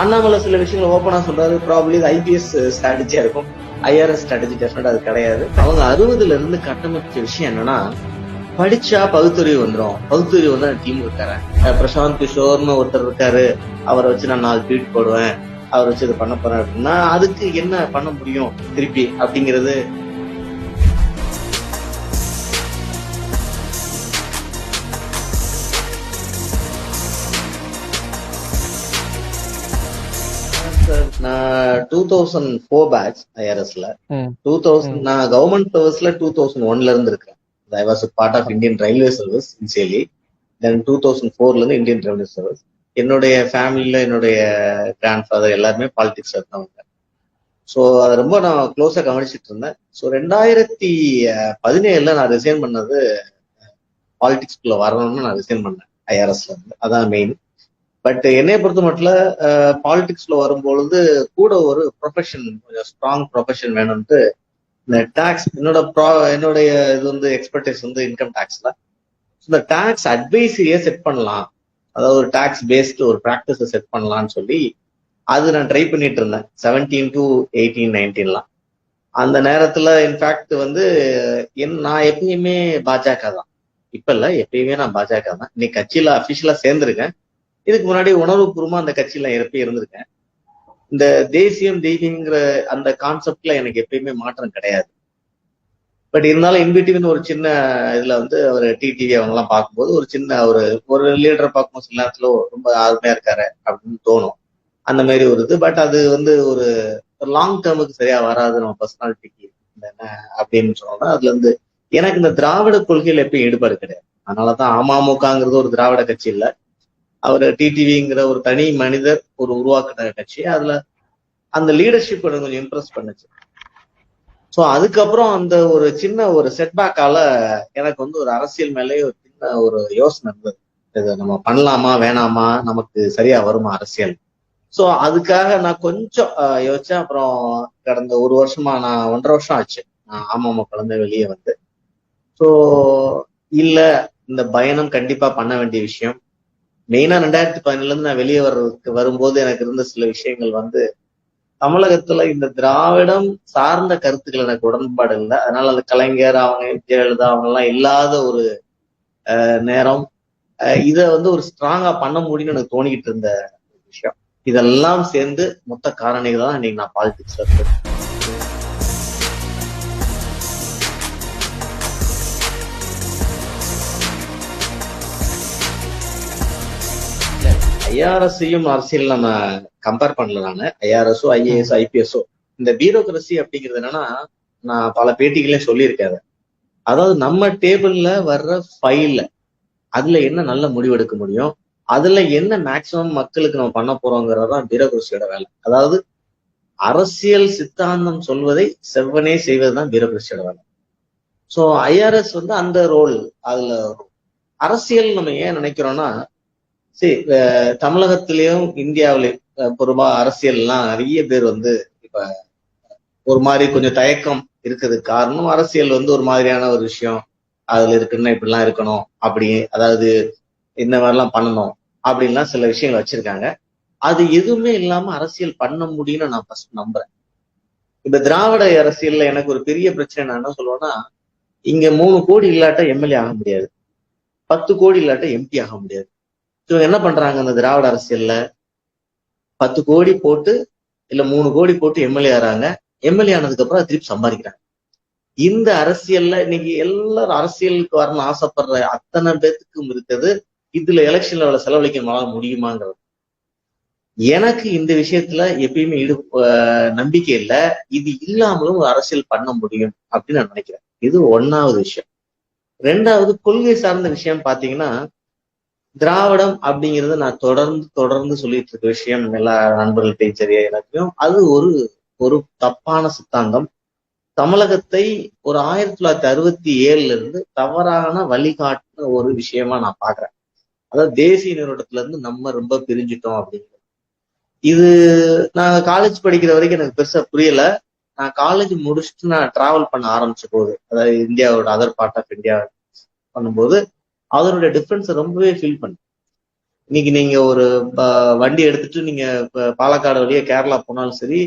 அண்ணாமலை சில விஷயங்கள் ஓப்பனாக சொல்றாரு. ப்ராப்ளி இது ஐபிஎஸ் ஸ்ட்ராட்டஜியா இருக்கும். ஐஆர்எஸ் ஸ்ட்ராட்டஜி டெஃபினட் அது கிடையாது. அவங்க அறுபதுல இருந்து கட்டமைச்ச விஷயம் என்னன்னா படிச்சா பகுத்தறிவு வந்துடும் பகுத்தறிவு வந்து டீம் இருக்காரன் பிரசாந்த் கிஷோர்னு ஒருத்தர் இருக்காரு. அவரை வச்சு நான் நாலு ட்வீட் போடுவேன். அவரை வச்சு இது பண்ண போறேன் அப்படின்னா அதுக்கு என்ன பண்ண முடியும் திருப்பி அப்படிங்கிறது டூ தௌசண்ட் ஃபோர் பேட்ச் ஐஆர்எஸ்ல. டூ தௌசண்ட் நான் கவர்மெண்ட் சர்வீஸ்ல டூ தௌசண்ட் ஒன்ல இருந்து இருக்கேன் I was part of Indian railway service initially then two thousand ஃபோர்ல இருந்து இந்தியன் ரெவன்யூ சர்வீஸ் என்னுடைய ஃபேமிலியில என்னுடைய கிராண்ட் ஃபாதர் எல்லாருமே பாலிடிக்ஸ் இருந்தவங்க. ஸோ அதை ரொம்ப நான் க்ளோஸா கவனிச்சிட்டு இருந்தேன். ஸோ ரெண்டாயிரத்தி பதினேழுல நான் ரிசைன் பண்ணது பாலிடிக்ஸ்குள்ள வரணும்னு நான் ரிசைன் பண்ணேன் ஐஆர்எஸ்ல இருந்து. அதான் மெயின் பட் என்னைய பொறுத்த மட்டும் பாலிடிக்ஸ்ல வரும்பொழுது கூட ஒரு ப்ரொஃபஷன் கொஞ்சம் ஸ்ட்ராங் ப்ரொஃபஷன் வேணும்ட்டு இந்த டாக்ஸ் என்னோட ப்ரா என்னுடைய இது வந்து எக்ஸ்பர்டைஸ் வந்து இன்கம் டாக்ஸ்ல இந்த டாக்ஸ் அட்வைஸரியே செட் பண்ணலாம். அதாவது ஒரு டாக்ஸ் பேஸ்டு ஒரு ப்ராக்டிஸை செட் பண்ணலாம்னு சொல்லி அது நான் ட்ரை பண்ணிட்டு இருந்தேன். செவன்டீன் டு எயிட்டீன் நைன்டீன்லாம் அந்த நேரத்துல இன்ஃபேக்ட் வந்து என் நான் எப்பயுமே பாஜக தான். இப்ப இல்ல எப்பயுமே நான் பாஜக தான். இன்னைக்கு கட்சியில அபிஷியலா சேர்ந்திருக்கேன். இதுக்கு முன்னாடி உணர்வுபூர்வமா அந்த கட்சியில எப்பயும் இருந்திருக்கேன். இந்த தேசியம் தெய்வீங்கிற அந்த கான்செப்ட்ல எனக்கு எப்பயுமே மாற்றம் கிடையாது. பட் இருந்தாலும் இன்பிட்வீன் ஒரு சின்ன இதுல வந்து அவர் டிடிவி அவங்க எல்லாம் பார்க்கும்போது ஒரு சின்ன ஒரு ஒரு லீடரை பார்க்கும்போது சில நேரத்துல ரொம்ப ஆர்மையா இருக்காரு அப்படின்னு தோணும். அந்த மாதிரி ஒரு இது. பட் அது வந்து ஒரு லாங் டேர்முக்கு சரியா வராது. நம்ம பர்சனாலிட்டிக்கு என்ன அப்படின்னு சொன்னோம்னா அதுல இருந்து எனக்கு இந்த திராவிட கொள்கையில எப்பயும் ஈடுபாடு கிடையாது. அதனாலதான் அமமுகங்கிறது ஒரு திராவிட கட்சி இல்லை. அவர் டிடிவிங்கிற ஒரு தனி மனிதர் ஒரு உருவாக்கின கட்சி. அதுல அந்த லீடர்ஷிப் எனக்கு கொஞ்சம் இம்ப்ரெஸ் பண்ணுச்சு. ஸோ அதுக்கப்புறம் அந்த ஒரு சின்ன ஒரு செட்பேக்கால எனக்கு வந்து ஒரு அரசியல் மேலே ஒரு சின்ன ஒரு யோசனை இருந்தது. இதை நம்ம பண்ணலாமா வேணாமா? நமக்கு சரியா வருமா அரசியல்? ஸோ அதுக்காக நான் கொஞ்சம் யோசிச்சேன். அப்புறம் கடந்த ஒரு வருஷமா நான் ஒன்றரை வருஷம் ஆச்சு. நான் ஆமாம் குழந்தை வெளியே வந்து. ஸோ இல்லை இந்த பயணம் கண்டிப்பா பண்ண வேண்டிய விஷயம். மெயினா ரெண்டாயிரத்தி பதினேழுல இருந்து நான் வெளியே வர்றதுக்கு வரும்போது எனக்கு இருந்த சில விஷயங்கள் வந்து தமிழகத்துல இந்த திராவிடம் சார்ந்த கருத்துக்கள் எனக்கு உடன்பாடு இல்லை. அதனால அந்த கலைஞர் அவங்க ஜெயலலிதா அவங்க எல்லாம் இல்லாத ஒரு அஹ், நேரம். இத வந்து ஒரு ஸ்ட்ராங்கா பண்ண முடியும்னு எனக்கு தோணிக்கிட்டு இருந்த ஒரு விஷயம். இதெல்லாம் சேர்ந்து மொத்த காரணிகள் தான் இன்னைக்கு நான் பாலிடிக்ஸ்ல இருக்கேன். ஐஆர்எஸ்ஸையும் அரசியல் நம்ம கம்பேர் பண்ணல நானு. ஐஆர்எஸோ ஐஏஎஸ் ஐபிஎஸ்ஓ. இந்த பியூரோக்ரஸி அப்படிங்கிறது என்னன்னா நான் பல பேட்டிகளையும் சொல்லியிருக்கேன் அதாவது நம்ம டேபிள்ல வர்ற ஃபைல்ல அதுல என்ன நல்ல முடிவு எடுக்க முடியும்? அதுல என்ன மேக்சிமம் மக்களுக்கு நம்ம பண்ண போறோங்கிறதான் பியூரோக்ரஸியோட வேலை. அதாவது அரசியல் சித்தாந்தம் சொல்வதை செவ்வனே செய்வதுதான் பியூரோக்ரஸியோட வேலை. ஸோ ஐஆர்எஸ் வந்து அந்த ரோல் அதுல அரசியல் நம்ம ஏன் நினைக்கிறோம்னா சரி தமிழகத்திலயும் இந்தியாவிலயும் பொறுமா பொதுவா அரசியல்லாம் நிறைய பேர் வந்து இப்ப ஒரு மாதிரி கொஞ்சம் தயக்கம் இருக்கிறதுக்கு காரணம் அரசியல் வந்து ஒரு மாதிரியான ஒரு விஷயம். அதுல இருக்குன்னா இப்படிலாம் இருக்கணும். அப்படி அதாவது இந்த மாதிரிலாம் பண்ணணும். அப்படின்லாம் சில விஷயங்கள் வச்சிருக்காங்க. அது எதுவுமே இல்லாம அரசியல் பண்ண முடியும்னு நான் ஃபர்ஸ்ட் நம்புறேன். இந்த திராவிட அரசியல்ல எனக்கு ஒரு பெரிய பிரச்சனை நான் என்ன சொல்லுவேன்னா இங்க மூணு கோடி இல்லாட்ட எம்எல்ஏ ஆக முடியாது. பத்து கோடி இல்லாட்ட எம்பி ஆக முடியாது. இவங்க என்ன பண்றாங்க இந்த திராவிட அரசியல்ல? பத்து கோடி போட்டு இல்ல மூணு கோடி போட்டு எம்எல்ஏ ஆறாங்க. எம்எல்ஏ ஆனதுக்கு அப்புறம் திருப்பி சம்பாதிக்கிறாங்க. இந்த அரசியல்ல இன்னைக்கு எல்லாரும் அரசியலுக்கு வரணும்னு ஆசைப்படுற அத்தனை பேத்துக்கும் இருக்குது. இதுல எலெக்ஷன்ல அவ்வளவு செலவழிக்க முடியுமாங்கிறது. எனக்கு இந்த விஷயத்துல எப்பயுமே ஈடு நம்பிக்கை இல்லை. இது இல்லாமலும் ஒரு அரசியல் பண்ண முடியும் அப்படின்னு நான் நினைக்கிறேன். இது ஒன்னாவது விஷயம். ரெண்டாவது கொள்கை சார்ந்த விஷயம் பாத்தீங்கன்னா திராவிடம் அப்படிங்கிறது நான் தொடர்ந்து தொடர்ந்து சொல்லிட்டு இருக்க விஷயம் எல்லா நண்பர்கள்ட்டையும் சரியா எல்லாத்தையும் அது ஒரு ஒரு தப்பான சித்தாந்தம். தமிழகத்தை ஒரு ஆயிரத்தி தொள்ளாயிரத்தி அறுபத்தி ஏழுல இருந்து தவறான வழிகாட்டின ஒரு விஷயமா நான் பாக்குறேன். அதாவது தேசிய நிறுவனத்துல இருந்து நம்ம ரொம்ப பிரிஞ்சிட்டோம் அப்படிங்கிறது. இது நான் காலேஜ் படிக்கிற வரைக்கும் எனக்கு பெருசா புரியல. நான் காலேஜ் முடிச்சுட்டு நான் டிராவல் பண்ண ஆரம்பிச்ச போது அதாவது இந்தியாவோட அதர் பார்ட் ஆஃப் இந்தியா பண்ணும்போது அதனுடைய டிஃப்ரென்ஸை ரொம்பவே ஃபீல் பண்ணு. இன்னைக்கு நீங்க ஒரு ப- வண்டி எடுத்துட்டு நீங்க பாலக்காடு வழியா கேரளா போனாலும் சரி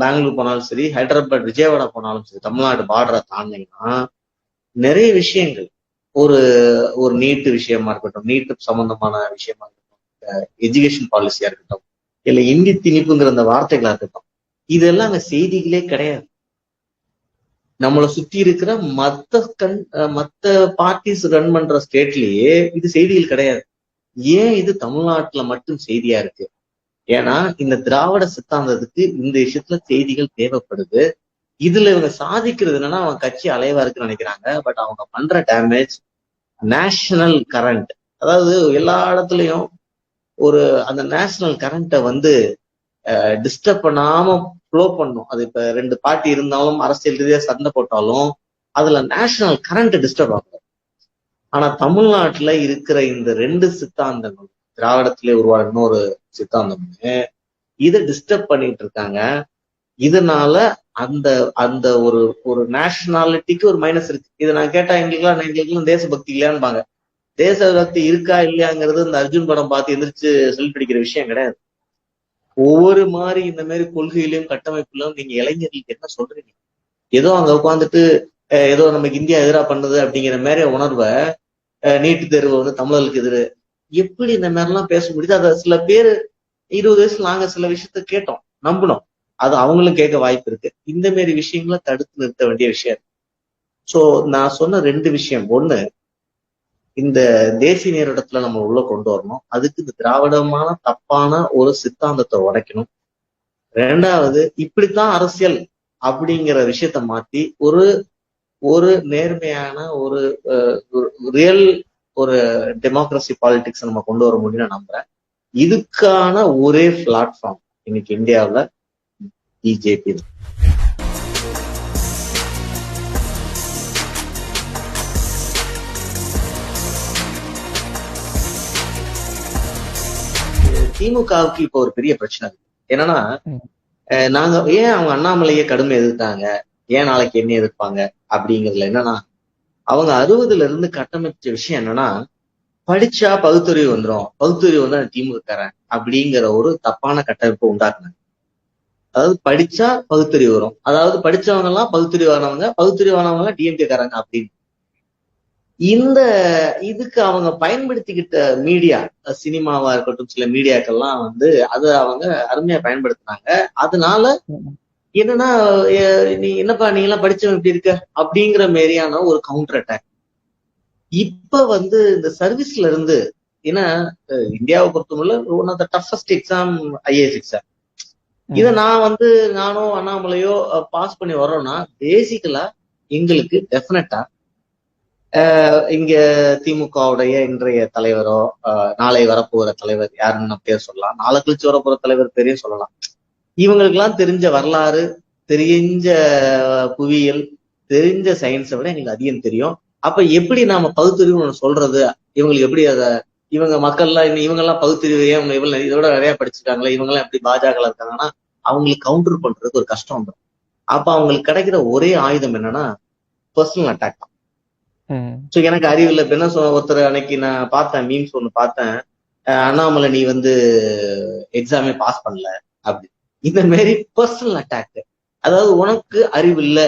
பெங்களூர் போனாலும் சரி ஹைதராபாத் விஜயவாடா போனாலும் சரி தமிழ்நாடு பார்டரை தாண்டிங்கன்னா நிறைய விஷயங்கள். ஒரு ஒரு நீட்டு விஷயமா இருக்கட்டும் நீட்டு சம்பந்தமான விஷயமா இருக்கட்டும் எஜுகேஷன் பாலிசியா இருக்கட்டும் இல்ல இந்தி திணிப்புங்கிற அந்த வார்த்தைகளா இருக்கட்டும் இதெல்லாம் அங்க செய்திகளே கிடையாது. நம்மளை சுத்தி இருக்கிற மத்த கண் மத்த பார்ட்டிஸ் ரன் பண்ற ஸ்டேட்லயே இது செய்திகள் கிடையாது. ஏன் இது தமிழ்நாட்டுல மட்டும் செய்தியா இருக்கு? ஏன்னா இந்த திராவிட சித்தாந்தத்துக்கு இந்த விஷயத்துல செய்திகள் தேவைப்படுது. இதுல இவங்க சாதிக்கிறது என்னன்னா அவங்க கட்சி அலைவா இருக்குன்னு நினைக்கிறாங்க. பட் அவங்க பண்ற டேமேஜ் நேஷனல் கரண்ட் அதாவது எல்லா இடத்துலயும் ஒரு அந்த நேஷனல் கரண்ட்டை வந்து டிஸ்டர்ப் பண்ணாம ஃப்ளோ பண்ணும். அது இப்ப ரெண்டு பார்ட்டி இருந்தாலும் அரசியல் ரீதியா சண்டை போட்டாலும் அதுல நேஷனல் கரண்ட் டிஸ்டர்ப் ஆகும். ஆனா தமிழ்நாட்டுல இருக்கிற இந்த ரெண்டு சித்தாந்தங்கள் திராவிடத்திலே உருவான இன்னொரு சித்தாந்தம் இதை டிஸ்டர்ப் பண்ணிட்டு இருக்காங்க. இதனால அந்த அந்த ஒரு ஒரு நேஷனாலிட்டிக்கு ஒரு மைனஸ் இருக்கு. இதை நான் கேட்டா எங்களுக்குலாம் எங்களுக்குலாம் தேசபக்தி இல்லையான்பாங்க. தேசபக்தி இருக்கா இல்லையாங்கிறது இந்த அர்ஜுன் படம் பார்த்து எந்திரிச்சு செல்பிடிக்கிற விஷயம் கிடையாது. ஒவ்வொரு மாதிரி இந்த மாதிரி கொள்கையிலும் கட்டமைப்புலையும் நீங்க இளைஞர்களுக்கு என்ன சொல்றீங்க? ஏதோ அங்க உட்காந்துட்டு ஏதோ நமக்கு இந்தியா எதிராக பண்ணுது அப்படிங்கிற மாதிரி உணர்வை நீட்டு தேர்வு வந்து தமிழர்களுக்கு எதிர. எப்படி இந்த மாதிரிலாம் பேச முடியுது? அதை சில பேர் இருபது வயசுல நாங்க சில விஷயத்த கேட்டோம் நம்பினோம். அது அவங்களும் கேட்க வாய்ப்பு இருக்கு. இந்த மாதிரி விஷயங்களை தடுத்து நிறுத்த வேண்டிய விஷயம் சோ நான் சொன்ன ரெண்டு விஷயம். ஒண்ணு இந்த தேசிய நேரிடத்துல நம்ம உள்ள கொண்டு வரணும். அதுக்கு இந்த திராவிடமான தப்பான ஒரு சித்தாந்தத்தை உடைக்கணும். ரெண்டாவது இப்படித்தான் அரசியல் அப்படிங்கிற விஷயத்த மாத்தி ஒரு ஒரு நேர்மையான ஒரு ரியல் ஒரு டெமோக்ரஸி பாலிடிக்ஸ் நம்ம கொண்டு வர முடியும்னு நம்புறேன். இதுக்கான ஒரே பிளாட்ஃபார்ம் இன்னைக்கு இந்தியாவில் பிஜேபி தான். திமுகவுக்கு இப்போ ஒரு பெரிய பிரச்சனை. என்னன்னா நாங்க ஏன் அவங்க அண்ணாமலையை கடுமை எதிர்த்தாங்க? ஏன் நாளைக்கு என்ன எதிர்ப்பாங்க? அப்படிங்கிறதுல என்னன்னா அவங்க அறுபதுல இருந்து கட்டமைச்ச விஷயம் என்னன்னா படிச்சா பகுத்தறிவு வந்துடும் பகுத்தறிவு வந்து திமுக காரன் அப்படிங்கிற ஒரு தப்பான கட்டமைப்பு உண்டாக்குனாங்க. அதாவது படிச்சா பகுத்தறிவு வரும். அதாவது படிச்சவங்க எல்லாம் பகுத்தறிவானவங்க பகுத்தறிவானவங்க டிஎம்கே காரங்க அப்படின்னு. இந்த இதுக்கு அவங்க பயன்படுத்திக்கிட்ட மீடியா சினிமாவா இருக்கட்டும் சில மீடியாக்கள்லாம் வந்து அதை அவங்க அருமையா பயன்படுத்தினாங்க. அதனால என்னன்னா நீ என்னப்பா நீ எல்லாம் படிச்சவன் இப்படி இருக்க? அப்படிங்கிற மாரியான ஒரு கவுண்டர் அட்டாக் இப்ப வந்து இந்த சர்வீஸ்ல இருந்து ஏன்னா இந்தியாவை பொறுத்தவரை one of the toughest exam IAS exam இத நான் வந்து நானும் அண்ணாமலையோ பாஸ் பண்ணி வர்றோம்னா பேசிக்கலா எங்களுக்கு டெஃபினட்டா இங்க திமுகவுடைய இன்றைய தலைவரோ நாளை வரப்போகிற தலைவர் யாருன்னு நம்ம பேர் சொல்லலாம். நாளை கழிச்சு வரப்போற தலைவர் பேரையும் சொல்லலாம். இவங்களுக்கு எல்லாம் தெரிஞ்ச வரலாறு தெரிஞ்ச புவியியல் தெரிஞ்ச சயின்ஸை விட எங்களுக்கு அதிகம் தெரியும். அப்ப எப்படி நாம பகுத்தறிவு சொல்றது? இவங்களுக்கு எப்படி அதை இவங்க மக்கள்லாம் இவங்க எல்லாம் பகுத்தறிவு ஏன் இவங்க இதோட நிறைய படிச்சிருக்காங்களே இவங்க எல்லாம் எப்படி பாஜக இருக்காங்கன்னா அவங்களுக்கு கவுண்டர் பண்றதுக்கு ஒரு கஷ்டம் வந்துடும் அப்ப அவங்களுக்கு கிடைக்கிற ஒரே ஆயுதம் என்னன்னா பர்சனல் அட்டாக் தான். சோ எனக்கு அறிவு இல்லை. என்ன சொன்ன ஒருத்தர் அன்னைக்கு நான் பார்த்தேன் மீம்ஸ் ஒண்ணு பார்த்தேன். அண்ணாமலை நீ வந்து எக்ஸாமே பாஸ் பண்ணல அப்படி. இந்த மாதிரி பர்சனல் அட்டாக் அதாவது உனக்கு அறிவு இல்ல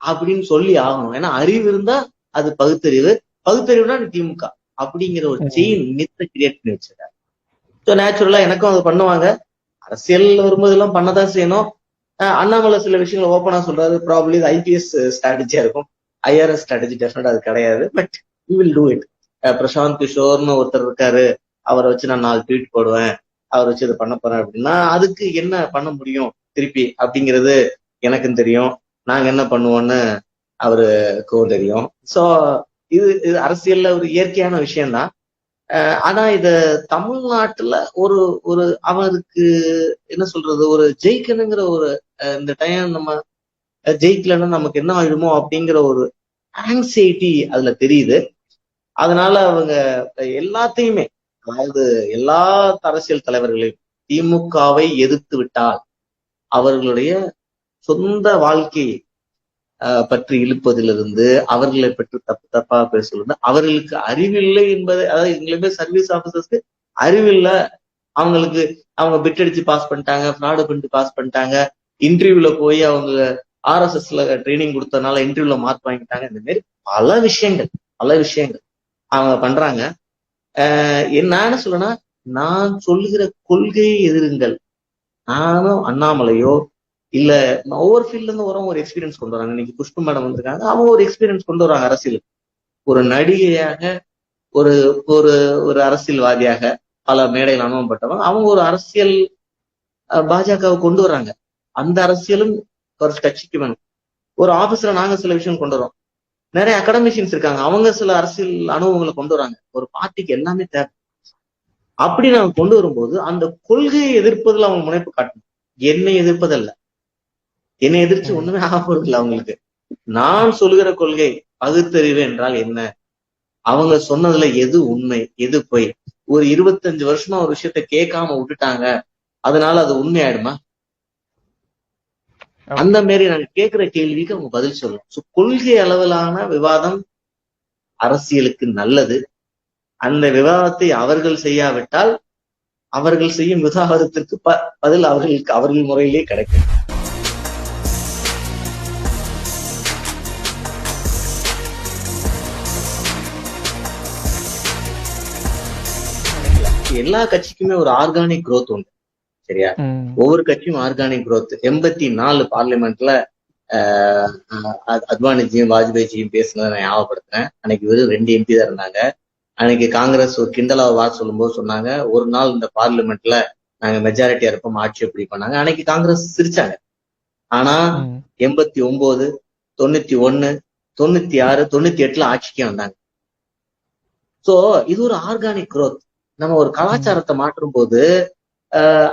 அப்படின்னு சொல்லி ஆகணும். ஏன்னா அறிவு இருந்தா அது பகுத்தறிவு. பகுத்தறிவுனா திமுக அப்படிங்கிற ஒரு செயின் மித்த கிரியேட் பண்ணி வச்சிருக்காரு. ஸோ நேச்சுரலா எனக்கும் அது பண்ணுவாங்க. அரசியல் வரும்போது எல்லாம் பண்ணதான் செய்யணும். அண்ணாமலை சில விஷயங்களை ஓப்பனா சொல்றாரு. ப்ராப்ளி இது ஐபிஎஸ் ஸ்ட்ராட்டஜியா இருக்கும். ஐஆர்எஸ் ஸ்ட்ராட்டஜி டெஃபினட் அது கிடையாது but you will do it Prashant கிஷோர்னு ஒருத்தர் இருக்காரு அவரை வச்சு நான் நாலு ட்வீட் போடுவேன் அவரை வச்சு இதை பண்ண போறேன் அப்படின்னா அதுக்கு என்ன பண்ண முடியும் திருப்பி அப்படிங்கிறது எனக்கும் தெரியும். நாங்க என்ன பண்ணுவோம்னு அவருக்கும் தெரியும். ஸோ இது இது அரசியல்ல ஒரு இயற்கையான விஷயம்தான். ஆனா இத தமிழ்நாட்டுல ஒரு ஒரு அவருக்கு என்ன சொல்றது ஒரு ஜெயிக்கணுங்கிற ஒரு இந்த டைம் நம்ம ஜெயிக்கலன்னா நமக்கு என்ன ஆயிடுமோ அப்படிங்கிற ஒரு ஆங்ஸைட்டி அதுல தெரியுது. அதனால அவங்க எல்லாத்தையுமே அதாவது எல்லா அரசியல் தலைவர்களையும் திமுகவை எதிர்த்து விட்டால் அவர்களுடைய சொந்த வாழ்க்கையை ஆஹ் பற்றி இழுப்பதிலிருந்து அவர்களை பற்றி தப்பு தப்பா பேசுவது அவர்களுக்கு அறிவில்லை என்பதை அதாவது எங்களுமே சர்வீஸ் ஆபீசர்ஸ்க்கு அறிவில்லை. அவங்களுக்கு அவங்க பிட் அடிச்சு பாஸ் பண்ணிட்டாங்க ஃப்ராடு பண்ணிட்டு பாஸ் பண்ணிட்டாங்க. இன்டர்வியூல போய் அவங்க ஆர்எஸ்எஸ்ல ட்ரைனிங் கொடுத்ததுனால இன்டர்வியூல மார்க் வாங்கிட்டாங்க. இந்த மாதிரி பல விஷயங்கள் பல விஷயங்கள் அவங்க பண்றாங்க. ஆஹ் என்ன நான் என்ன நான் சொல்லுகிற கொள்கையை எதிருங்கள். நானும் அண்ணாமலையோ இல்ல ஒவ்வொரு ஃபீல்ட்ல இருந்து வரவங்க ஒரு எக்ஸ்பீரியன்ஸ் கொண்டு வராங்க. இன்னைக்கு புஷ்பு மேடம் வந்திருக்காங்க. அவங்க ஒரு எக்ஸ்பீரியன்ஸ் கொண்டு வராங்க அரசியலுக்கு ஒரு நடிகையாக ஒரு ஒரு ஒரு அரசியல்வாதியாக பல மேடையில் அனுபவப்பட்டவங்க அவங்க ஒரு அரசியல் பாஜகவை கொண்டு வராங்க. அந்த அரசியலும் ஒரு கட்சிக்கு வேணும் ஒரு ஆபீஸ்ல நாங்க சில விஷயம் கொண்டு வரோம். நிறைய அகாடமிஷியன்ஸ் இருக்காங்க. அவங்க சில அரசியல் அனுபவங்களை கொண்டு வராங்க. ஒரு பார்ட்டிக்கு எல்லாமே தேவை. அப்படி நாங்க கொண்டு வரும்போது அந்த கொள்கையை எதிர்ப்பதில் அவங்க முனைப்பு காட்டணும். என்னை எதிர்ப்பதல்ல. என்னை எதிர்த்து ஒண்ணுமே ஆக போறது இல்லை அவங்களுக்கு. நான் சொல்லுகிற கொள்கை பகுத்தறிவு என்றால் என்ன? அவங்க சொன்னதுல எது உண்மை எது பொய்? ஒரு இருபத்தஞ்சு வருஷமா ஒரு விஷயத்த கேட்காம விட்டுட்டாங்க. அதனால அது உண்மையாயிடுமா? அந்த மாதிரி நாங்க கேட்கிற கேள்விக்கு அவங்க பதில் சொல்லணும். சோ கொள்கை அளவிலான விவாதம் அரசியலுக்கு நல்லது. அந்த விவாதத்தை அவர்கள் செய்யாவிட்டால் அவர்கள் செய்யும் விவாதத்திற்கு ப- பதில் அவர்களுக்கு அவர்கள் முறையிலே கிடைக்கும். எல்லா கட்சிக்குமே ஒரு ஆர்கானிக் குரோத் உண்டு. சரியா. ஒவ்வொரு கட்சியும் ஆர்கானிக் growth. எண்பத்தி நாலு பார்லிமெண்ட்ல அத்வானிஜியும் வாஜ்பாய்ஜியும் பேசினதை நான் ஞாபகப்படுத்துறேன். அன்னைக்கு வெறும் ரெண்டு எம்பி தான் இருந்தாங்க. அன்னைக்கு காங்கிரஸ் ஒரு கிண்டலா வா சொல்லும்போது சொன்னாங்க ஒரு நாள் இந்த பார்லிமெண்ட்ல நாங்க மெஜாரிட்டியா இருப்போம் ஆட்சி எப்படி பண்ணாங்க. அன்னைக்கு காங்கிரஸ் சிரிச்சாங்க. ஆனா. எண்பத்தி ஒன்பது தொண்ணூத்தி ஒண்ணு தொண்ணூத்தி ஆறு தொண்ணூத்தி எட்டுல ஆட்சிக்கே வந்தாங்க. சோ இது ஒரு ஆர்கானிக் growth. நம்ம ஒரு கலாச்சாரத்தை மாற்றும் போது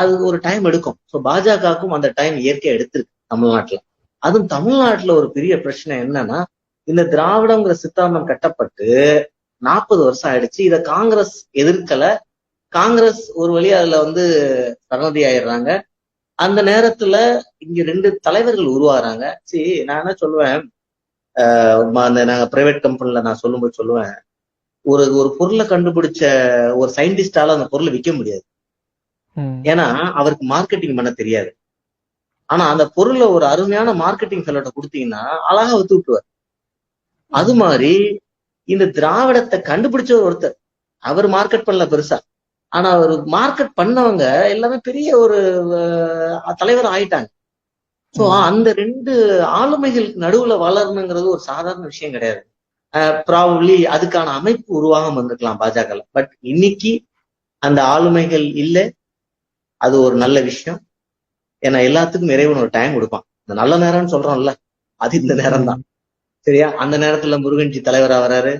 அது ஒரு டைம் எடுக்கும். ஸோ பாஜகவுக்கும் அந்த டைம் இயற்கையா எடுத்திருக்கு தமிழ்நாட்டுல. அதுவும் தமிழ்நாட்டுல ஒரு பெரிய பிரச்சனை என்னன்னா இந்த திராவிடங்கிற சித்தாந்தம் கட்டப்பட்டு நாற்பது வருஷம் ஆயிடுச்சு. இதை காங்கிரஸ் எதிர்க்கல. காங்கிரஸ் ஒரு வழியா அதுல வந்து சரணதி ஆயிடுறாங்க. அந்த நேரத்துல இங்க ரெண்டு தலைவர்கள் உருவாகிறாங்க. சரி நான் என்ன சொல்லுவேன்? அந்த நாங்க பிரைவேட் கம்பெனில நான் சொல்லும்போது சொல்லுவேன். ஒரு ஒரு பொருளை கண்டுபிடிச்ச ஒரு சயின்டிஸ்டால அந்த பொருளை விற்க முடியாது. ஏன்னா அவருக்கு மார்க்கெட்டிங் பண்ண தெரியாது. ஆனா அந்த பொருளை ஒரு அருமையான மார்க்கெட்டிங் ஃபெல்லோட கொடுத்தீங்கன்னா அழகா வித்து விட்டுருவார். அது மாதிரி இந்த திராவிடத்தை கண்டுபிடிச்ச ஒருத்தர். அவர் மார்க்கெட் பண்ணல பெருசா. ஆனா அவர் மார்க்கெட் பண்ணவங்க எல்லாமே பெரிய ஒரு தலைவர் ஆயிட்டாங்க. சோ. அந்த ரெண்டு ஆளுமைகளுக்கு நடுவுல வளரணுங்கிறது ஒரு சாதாரண விஷயம் கிடையாது. ப்ராபப்ளி அதுக்கான அமைப்பு உருவாகம் வந்திருக்கலாம் பாஜக பட் இன்னைக்கு அந்த ஆளுமைகள் இல்ல. அது ஒரு நல்ல விஷயம். ஏன்னா எல்லாத்துக்கும் இறைவன் ஒரு டைம் கொடுப்பான். இந்த நல்ல நேரம்னு சொல்றோம்ல அது இந்த நேரம் தான் சரியா? அந்த நேரத்துல முருகன்ஜி தலைவரா வராரு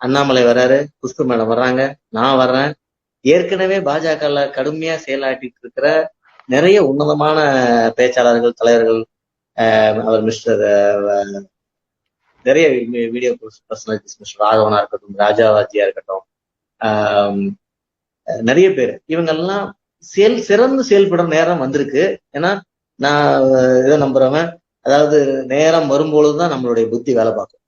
அண்ணாமலை வராரு புஷ்பு மேடம் வர்றாங்க நான் வர்றேன். ஏற்கனவே பாஜகல கடுமையா செயலாட்டிட்டு இருக்கிற நிறைய உன்னதமான பேச்சாளர்கள் தலைவர்கள் ஆஹ் அவர் மிஸ்டர் நிறைய வீடியோ பர்சனாலிட்டிஸ் மிஸ்டர் ராகவனா இருக்கட்டும் ராஜாவாஜியா இருக்கட்டும் ஆஹ் நிறைய பேர். இவங்கெல்லாம் செயல் சிறந்து செயல்படும் நேரம் வந்திருக்கு. ஏன்னா நான் இதை நம்புறவன் அதாவது நேரம் வரும்பொழுதுதான் நம்மளுடைய புத்தி வேலை பார்க்கும்.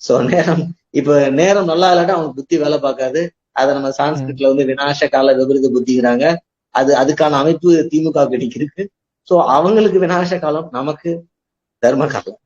சோ நேரம் இப்ப நேரம் நல்லா இல்லாட்டா அவங்க புத்தி வேலை பார்க்காது. அதை நம்ம சான்ஸ்கிரிட்ல வந்து வினாச கால விபரீத புத்திங்கிறாங்க. அது அதுக்கான அமைப்பு திமுக கிடைக்கு இருக்கு. சோ அவங்களுக்கு விநாச காலம் நமக்கு தர்ம காலம்.